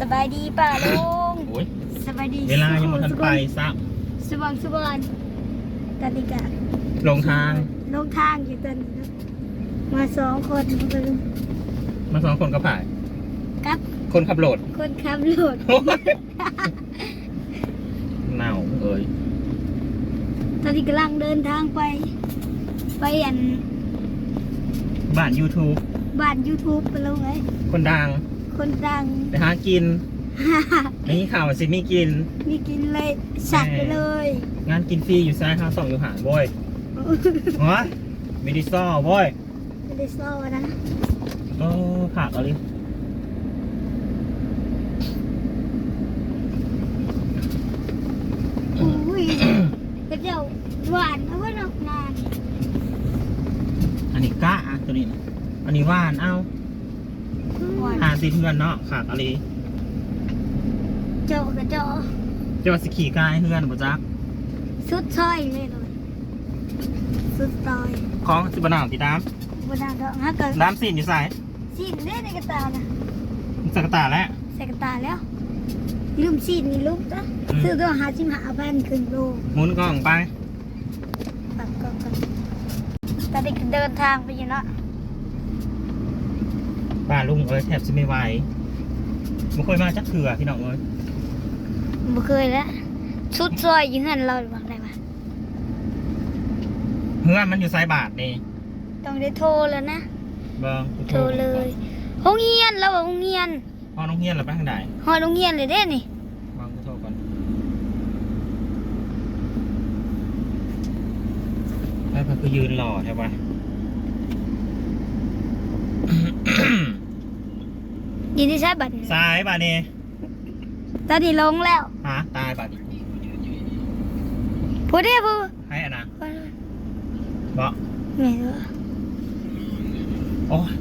สบายดีป่าลุงโอ้ยสบายดีเวลายังไม่ทันไปซับสว่างสว่างตอนนี้ก็ลงทางลงทางอยู่ตอนนี้ครับมาสองคนมาลุงมาสองคนกับผ่ายกับ คนขับรถคนขับรถโอ้ยหนาวเอ้ยตอนนี้กำลังเดินทางไป ไปอันบ้าน YouTube บ้าน YouTube ไปลุงไอ้ยคนดัง คนดัง ไปหากิน นี่ข่าวสิมีกิน มีกินเลยสัตว์ไปเลย งานกินฟรีอยู่ซ้ายข้าวสองอยู่หางโว้ยฮะไม่ได้ซ่อโว้ยไม่ได้ซ่อนะโอ้ผักเอะไรอุ้ยกระเจ้าหวานเอาไว้นอกนาน อันนี้กะอะตัวนี้นะอันนี้ว่านเอ้าหวานหา สิเพื่อนเนาะผักอะไรเจ้ากระเจ้าจะว่าสิขี่กายเพื่อนบ่จักสุดซอยเลยเลยสุดซอยของสิบหนาวติดามบนทางก็ฮักก็น้ำสินอยู่ใส่ซีนเล่ในกระตานะสักกะตาแล้ว ใส่กระตาแล้ว ลืมซีนนี่ลุกจ้ะอืม ซื้อตัวหาชิมหาพันครึ่งโลหมุนกล้องไป ตัดก็กันตอนนี้ก็เดินทางไปอยู่เนาะ ป้าลุงเอ้ยแทบจะไม่ไหวบ่เคยมาจักเถื่อพี่น้องเอ้ยบ่เคยแล้วสุดซอยอยืนเงินเราหรือว่าอะไรวะเพื่อนมันอยู่ไซบาทนี่ต้องได้โทรแล้วนะเบิ่งกูโทรเลยห้องเงียนแล้วว่าห้องเงียนพอน้องเฮียนเราไปทางใดหอโรงเงียนเลยเด้นี่วางกูโทรก่อนไปเพิ่นก็ยืนรอใช่ปะ ยินดีใช้บัตรซ้ายบาทนี่ตอนนี้ลงแล้วฮะตายบาทนี่พูดได้พูดให้อะนะพูดบ่ไม่รู้โอ้ย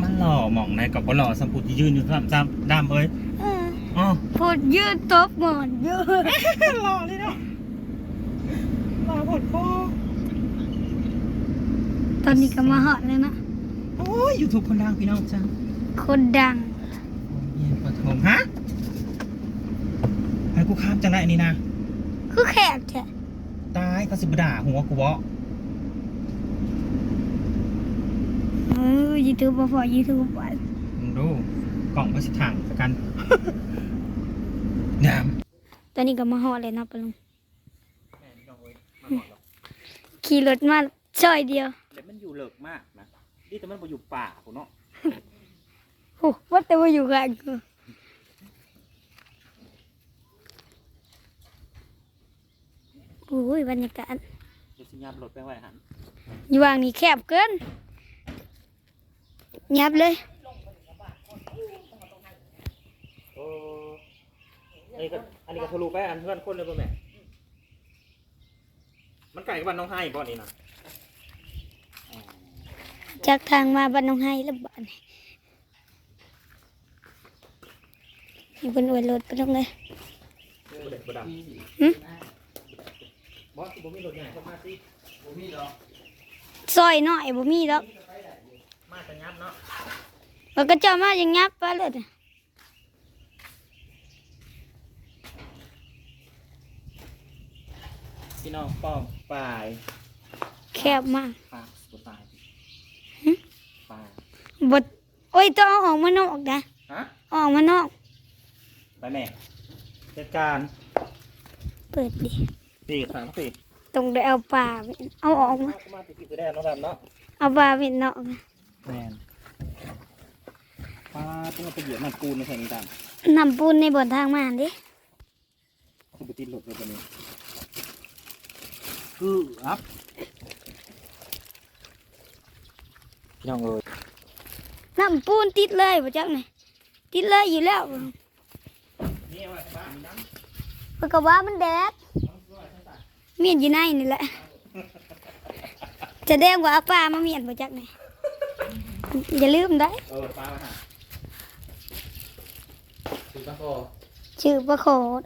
มันหล่อหมองในกับบ่หล่อสัมพุทธยืนอยู่ซ้ำซ้ำดำเอ้ยเอออ๋อพูดยืดตบหมอนยืดหล่อเลยเนาะหล่อหมดพ่อตอนนี้ก็มาหอดเลยนะโอ้ยยูทูบคนดังพี่น้องจ้าคนดัง เย็นปฐมฮะให้กูข้ามจังไรอันนี้นะคือแขกแท้ตายเขาสิบด่าหัวกูเวะเออยูทูบมาพอยูทูบไปมึงดูกล่องก็สิถังสักกันยามตอนนี้ก็มาหอดเลยนะปะลุงขี่รถมาซอยเดียวแล้วมันอยู่เลิกมากนะนี่แต่มันไปอยู่ป่ากูเนาะโอ้ว่าแต่ว่าอยู่กันกู โอ้ยบรรยากาศเดี๋ยวสิยามรถไปไว้หันอยู่วางนี่แคบเกินยับเลยโอ้อันนี้ก็อันนี้ก็ทะลุไปอันเพื่อนคนเลยป่ะแม่ มันไก่กับบ้านน้องไห้บ่อนี่นะจากทางมาบ้านน้องไห้แล้วบ้านนี่มีคนอวยรถไปตรงเลยบ่เด็กบ่ดหึำ บอสบ่มีรถใหญ่เข้ามาสิบ่มีดอกซอยน้อยบ่มีดอกมาแต่ยับเนาะมันก็จะมาอย่างยับไปเลยน่ะพี่น้องป้องปลายแคบมากปลาสุดตายหึปลาบดโอ้ยต้องเอาออกมานอกนะฮะเอาออกมานอกไปแม่จัดการ เปิดดิ สี่สามสี่ตรงได้เอาปลาไว้เอาออกมาเข้ามาติดติดแดงน้องดำเนาะเอาปลาเป็นนอกนะแมนปลาต้องเอาไปเหยียบมันปูนในแผ่นนี้ดนำปูนในบนทางมาดิำคือไปติดหลุดเลยตัวนี้คืออัพพี่น้องเอ้ยนำปูนติดเลยบ่จักไหนติดเลยอยู่แล้วนี่เอาไว้บ้านน้เพราะก็ว่ามันแดด เมียนอยู่ในนี่แหละ จะแดงกว่าเอาปลามาเมียนบ่จักไหนอย่าลืมได้ำเออปลามาหาซื้อปลาคอชื่อปลาโขด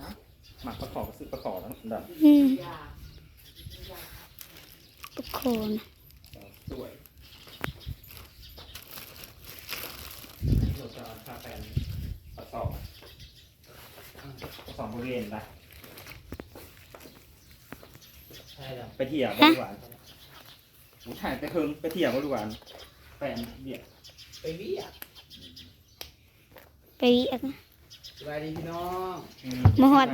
หมักปลาคอก็ซื้อปลาคอแล้วดำอืมปลาโขดสวยเราจะเอาคาแฟนปัดต่อสองบริเวณไป ใช่แล้ว ไปเที่ยวบริวารผมถ่ายไปเพิ่งไปเที่ยวบริวารแฟนเบียดไปเบี้ยไปอันสบายดีพี่น้องมาฮอด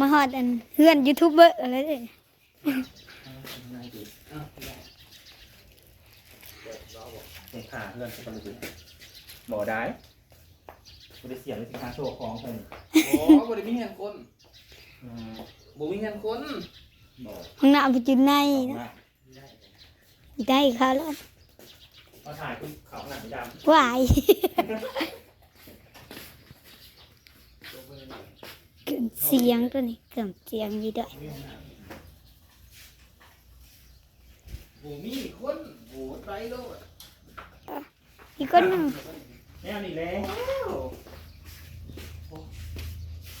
มาฮอดอันเพื่อนยูทูบเบอร์อะไรเด้ออ้าวพี่ใหญ่เปิดรอบอกเห็นขาเพื่อนสักคนดูบ่อได้กูได้เสียงเลยสิขาโชว์ของคนโอ้บ่ได้มีเงินคนอืมบ่มีเงินคนบ่อ ห้องน้ำไปจุดในของนะมากได้ค่ะแล้วเขาถ่ายปุ๊บเขาหนังดำวายตัวเบอร์หนึ่งเกินเสียงตัวนี้เกินเสียงอยู่ได้บ่มีคนบ่ไปโลดอีกคนหนึ่งแน่นี่แล้ว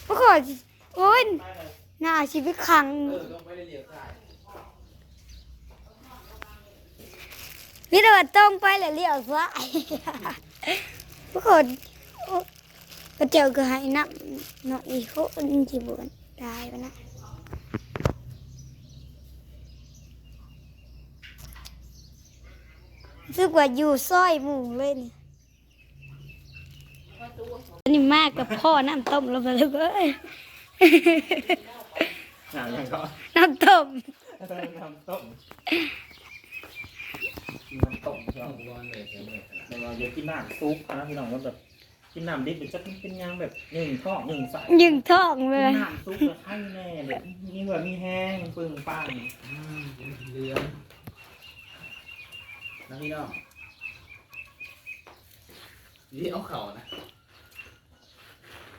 โอ้โหโอ้ย หน้าชีวิตขังเออลงไปเรียวซ้ายมีแต่ว่าต้องไปแล้วเลี้ยวซ้ายทุกคนโอ้ก็เจอก็ให้นับเนาะอีกคนจีบวนได้ปะนะรู้สึกว่าอยู่ซอยหมู่เลยนี่อันนี้มากกับพ่อน้ำต้มลงไปเลยเว้ยห นังยังก็น้ำต้มน้ำต้มน้ำต้มใช่ไหมต้องร้อนเลยใช่ไหมเดี๋ยวเราเดี๋ยวกินน้ำซุปนะพี่น้องก็แบบกินน้ำดิบมันจะเป็นยางแบบหนึ่งท้องหนึ่งใสยิงท้องเลกิยนน้ำซุปแล้วไข่แน่เด็ดนี่แบบมีแห้งปึงปังอืมเหลืองนะพี่น้องนี่เอาเข่านะ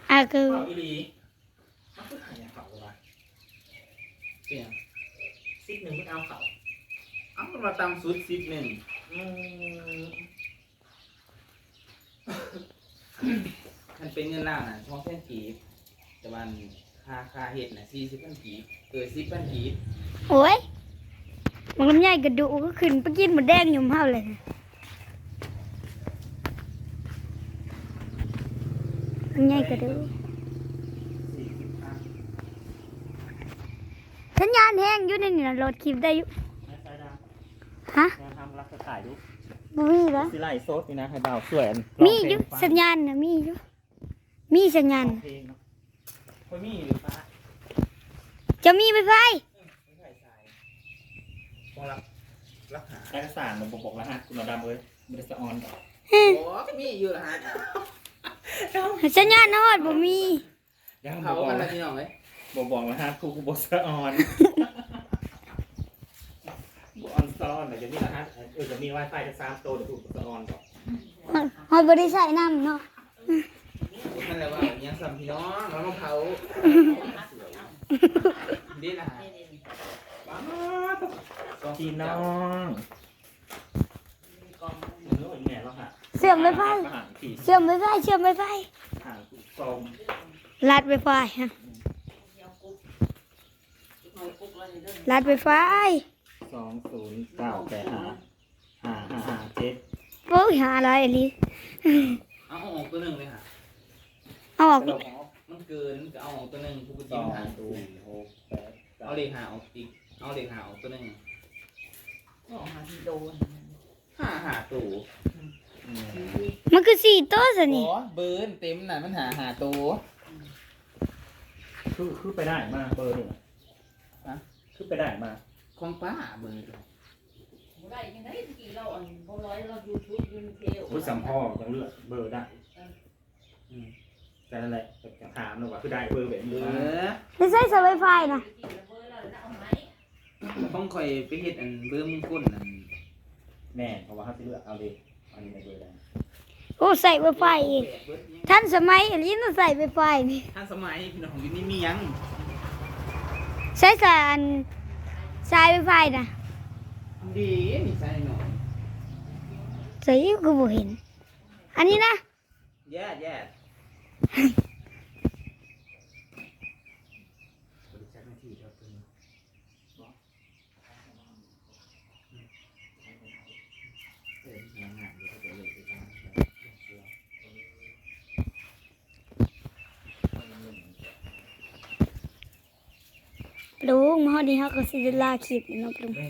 อะคือเข่าอีหลีมันคือหายเข่าเลยวะ เปลี่ยนซิกหนึ่งมันเอาเข่าเอามาตำซุดซิปหนึ่งอืมมันเป็นเงินล่างน่ะช่องเส้นกีบแต่วันค่าค่าเห็ดน่ะสี่สิบพันกีบเออสิบพันกีบโอ้ยมันลำไยกระดูกก็ขึ้นไปกินหมดแดงอยู่เท่าเลยนะลำไยกระดูก สี่สิบห้า สัญญาณแห้งอยู่ในนี่นะโหลดคลิปได้อยู่แม่สายดาฮะแม่ทำรักจะขายดูบ่มีเหรอสิไลโซดนี่นะให้บ่าวสวยอันมีอยู่สัญญาณนะมีอยู่มีสัญญาณร้องเพลงเนาะค่อยมีหรือเปล่าจะมีไฟไฟไม่ใช่ใช่พอรับรับหาเอกสารมันบอกบอกรหัสคุณดำเลยบริษัทออนโอ้มีอยู่ละฮะสัญญาณนอดบ่มียังบเขาอกกันรละพี่น้องเลย บอกบอกรหัสครูครูบริษัทออนบออนซ้อนเดี๋ยวจะมีรหัสเออจะมี Wi-Fi จะสามตัวเดี๋ยวถูกบริษัทออนก่อนฮอดบ่ได้ใส่น้ำเนาะนั่นแหละว่ายังสัมพี่น้องแล้วมาเผาดีละฮะบ้าพี่น้องเนื้อแม่แล้วค่ะเสื่อมไฟไฟอาหารผีเชื่อมไฟไฟเชื่อมไฟไฟอาหารซองลัดไฟไฟฮะ ลัดไฟไฟสองศูนย์เก้าแปดห้าห้าห้าห้าเจ็ดโอ้ยหาอะไรอันนี้ เอาออกตัวหนึ่งเลยฮะเอาออกแล้วก็มันเกินก็เอาออกตัวหนึ่งปกสติองมันหาสี่หกแปดเก้าเอาเลขหาออกอีกเอาเลขหาออกตัวหนึ่งออกมาที่โดนหาหาตู่อืมมันคือสี่โต๊ะสินี่ โอ้เบิร์นเต็มน่ะมันหาหาตัวคือคือไปได้มาเบอร์หนึ่งอะ คือไปได้มาของป้าเบิร์นบ่ได้ยังไงตะกี้เราอันบ่ร้อยเรายูทูบยูเทลพุทธสัมพ่อยังเลือกเบอร์ได้อืมแต่นั่นแหละจะถามหน่อยว่าคือได้เบอร์แบบเอนี้มาอไม่ใช่เสาไฟไฟนะตะกี้เราเบอร์เราแล้วเอาไหมต้องคอยไปเฮ็ดอันเบอร์มึงก้นนั่นแน่เพราะว่าเขาจะเลือกเอาเลยอันนี้ในเบอร์ได้โอ้ใส่ไฟไฟอีกแปดเบิร์ดยังท่านสมัยอันนี้ต้องใส่ไฟไฟนี่ท่านสมัยพี่น้องอยู่นี่มียัง ใช้สารสายไฟไฟนะดีนี่ใช่หน่อยใส่ก็บ่เห็น อันนี้นะ แย่แย่บริจาคหน้าที่ครับเพิ่นเออทำงานเดี๋ยวเขาจะเลยไปตาม ปลุงมาฮอดนี้เฮาก็สิได้ลาคลิปแล้วเนาะปลุงแม่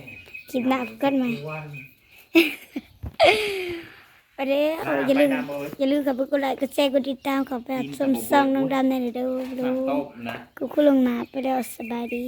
คลิปหน้าพบกันใหม่วันไปเด้ออย่าลืมอย่าลืมกับกดไลค์กดแชร์กดติดตามขอแบบส้มซองน้องดำในเด้อปลุน้ำงต้มนะกูคุลงหนาไปแล้วสบายดี